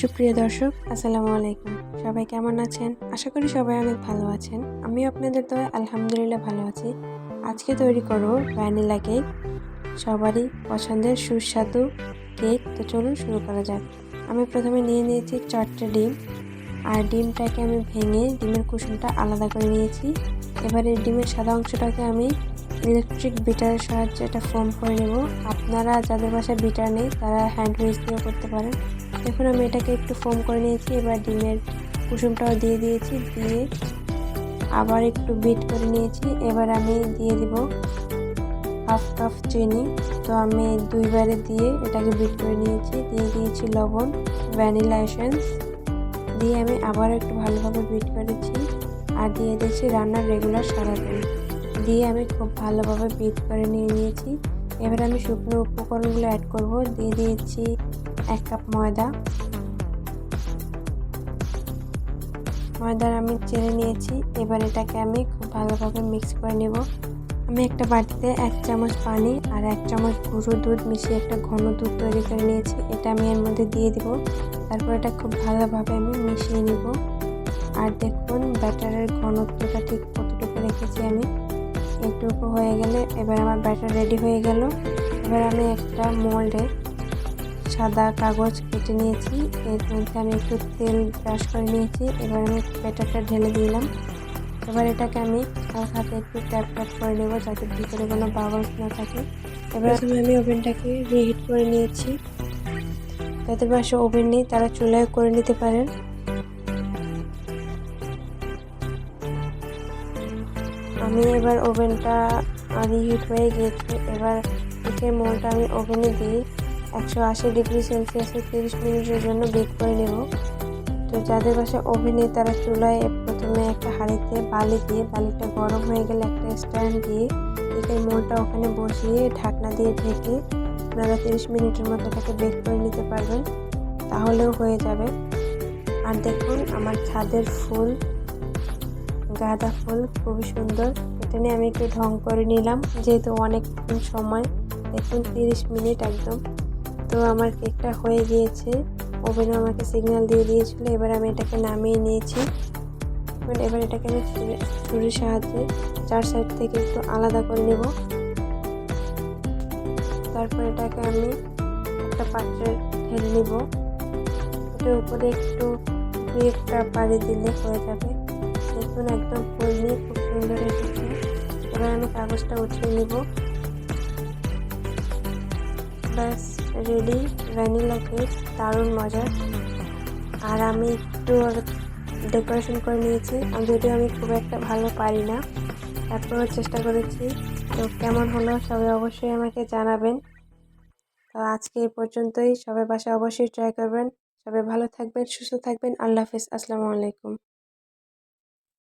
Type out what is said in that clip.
সুপ্রিয় দর্শক, আসসালামু আলাইকুম। সবাই কেমন আছেন? আশা করি সবাই অনেক ভালো আছেন। আমিও আপনাদের তো আলহামদুলিল্লাহ ভালো আছি। আজকে তৈরি করব ভ্যানিলা কেক। সবারই পছন্দের সুস্বাদু কেক। তো চলুন শুরু করা যাক। আমি প্রথমে নিয়ে নিয়েছি চারটে ডিম। আর ডিমটাকে আমি ভেঙে ডিমের কুসুমটা আলাদা করে নিয়েছি। এবারে ডিমের সাদা অংশটাকে আমি ইলেকট্রিক বিটারের সাহায্যে এটা ফোম করে নেব। আপনারা যাদের বাসায় বিটার নেই, তারা হ্যান্ড হুইচ দিয়েও করতে পারেন। এখন আমি এটাকে একটু ফোম করে নিয়েছি, এবার ডিমের কুসুমটাও দিয়ে দিয়েছি, দিয়ে আবার একটু বিট করে নিয়েছি। এবার আমি দিয়ে দিব হাফ কাপ চিনি। তো আমি দুইবারে দিয়ে এটাকে বিট করে নিয়েছি, দিয়ে দিয়েছি লবণ, ভ্যানিলা এসেন্স। দিয়ে আমি আবার একটু ভালোভাবে বিট করেছি আর দিয়ে দিয়েছি রান্নার রেগুলার তেল। দিয়ে আমি খুব ভালোভাবে বিট করে নিয়ে নিয়েছি। এবার আমি শুকনো উপকরণগুলো অ্যাড করব। দিয়ে দিয়েছি এক কাপ ময়দা। ময়দার আমি চেড়ে নিয়েছি। এবার এটাকে আমি খুব ভালোভাবে মিক্স করে নেব। আমি একটা বাটিতে এক চামচ পানি আর এক চামচ গুঁড়ো দুধ মিশিয়ে একটা ঘন দুধ তৈরি করে নিয়েছি। এটা আমি এর মধ্যে দিয়ে দিব। তারপর এটা খুব ভালোভাবে আমি মিশিয়ে নিব। আর দেখুন, ব্যাটারের ঘনত্বটা ঠিক কতটুকু রেখেছি আমি। একটুকু হয়ে গেলে এবার আমার ব্যাটার রেডি হয়ে গেল। এবার আমি একটা মোল্ডে সাদা কাগজ কেটে নিয়েছি। এর মধ্যে আমি একটু তেল ব্রাশ করে নিয়েছি। এবার আমি ব্যাটারটা ঢেলে দিলাম। এবার এটাকে আমি হাতে একটু ট্যাপ ট্যাপ করে নেব যাতে ভিতরে কোনো বাবলস না থাকে। এবার আমি ওভেনটাকে রিহিট করে নিয়েছি। যাদের বাসে ওভেন নেই তারা চুলায় করে নিতে পারেন। আমি এবার ওভেনটা রিহিট হয়ে গিয়েছে এবার কেকের মোলটা আমি ওভেনে দিয়ে একশো আশি ডিগ্রি সেলসিয়াসে তিরিশ মিনিটের জন্য বেক করে নেব। তো যাদের বাসায় ওভেনে তারা চুলায় প্রথমে একটা হাঁড়িতে বালি দিয়ে, বালিটা গরম হয়ে গেলে একটা স্ট্যান্ড দিয়ে কেকের মোলটা ওখানে বসিয়ে ঢাকনা দিয়ে ঢেকে আপনারা তিরিশ মিনিটের মতো এটাকে বেক করে নিতে পারবেন। তাহলেও হয়ে যাবে। আর দেখুন, আমার ছাদের ফুল, গাঁদা ফুল খুবই সুন্দর। এটা নিয়ে আমি একটু ঢং করে নিলাম, যেহেতু অনেকক্ষণ সময়। দেখুন, তিরিশ মিনিট একদম। তো আমার কেকটা হয়ে গিয়েছে। ওভেনে আমাকে সিগন্যাল দিয়ে দিয়েছিল, এবার আমি এটাকে নামিয়ে নিয়েছি। এবার এটাকে আমি ছুরির সাহায্যে চার সাইড থেকে একটু আলাদা করে নেব। তারপর এটাকে আমি একটা পাত্রে ঢেলে নিব। এটার উপরে একটু একটা পাড়ি দিলে হয়ে যাবে। দেখুন, একদম ফুল নিয়ে খুব সুন্দর এসেছে। এবার আমি কাগজটা উঠিয়ে নিব। ব্যাস রেডি ভ্যানিলা কেক দারুণ মজার আর আমি একটু ডেকোরেশন করে নিয়েছি। যদিও আমি খুব একটা ভালো পারি না তারপরেও চেষ্টা করেছি। তো কেমন হলো সবাই অবশ্যই আমাকে জানাবেন। তো আজকে এই পর্যন্তই। সবাই বাসায় অবশ্যই ট্রাই করবেন। সবাই ভালো থাকবেন, সুস্থ থাকবেন। আল্লাহ হাফিজ। আসসালামু আলাইকুম।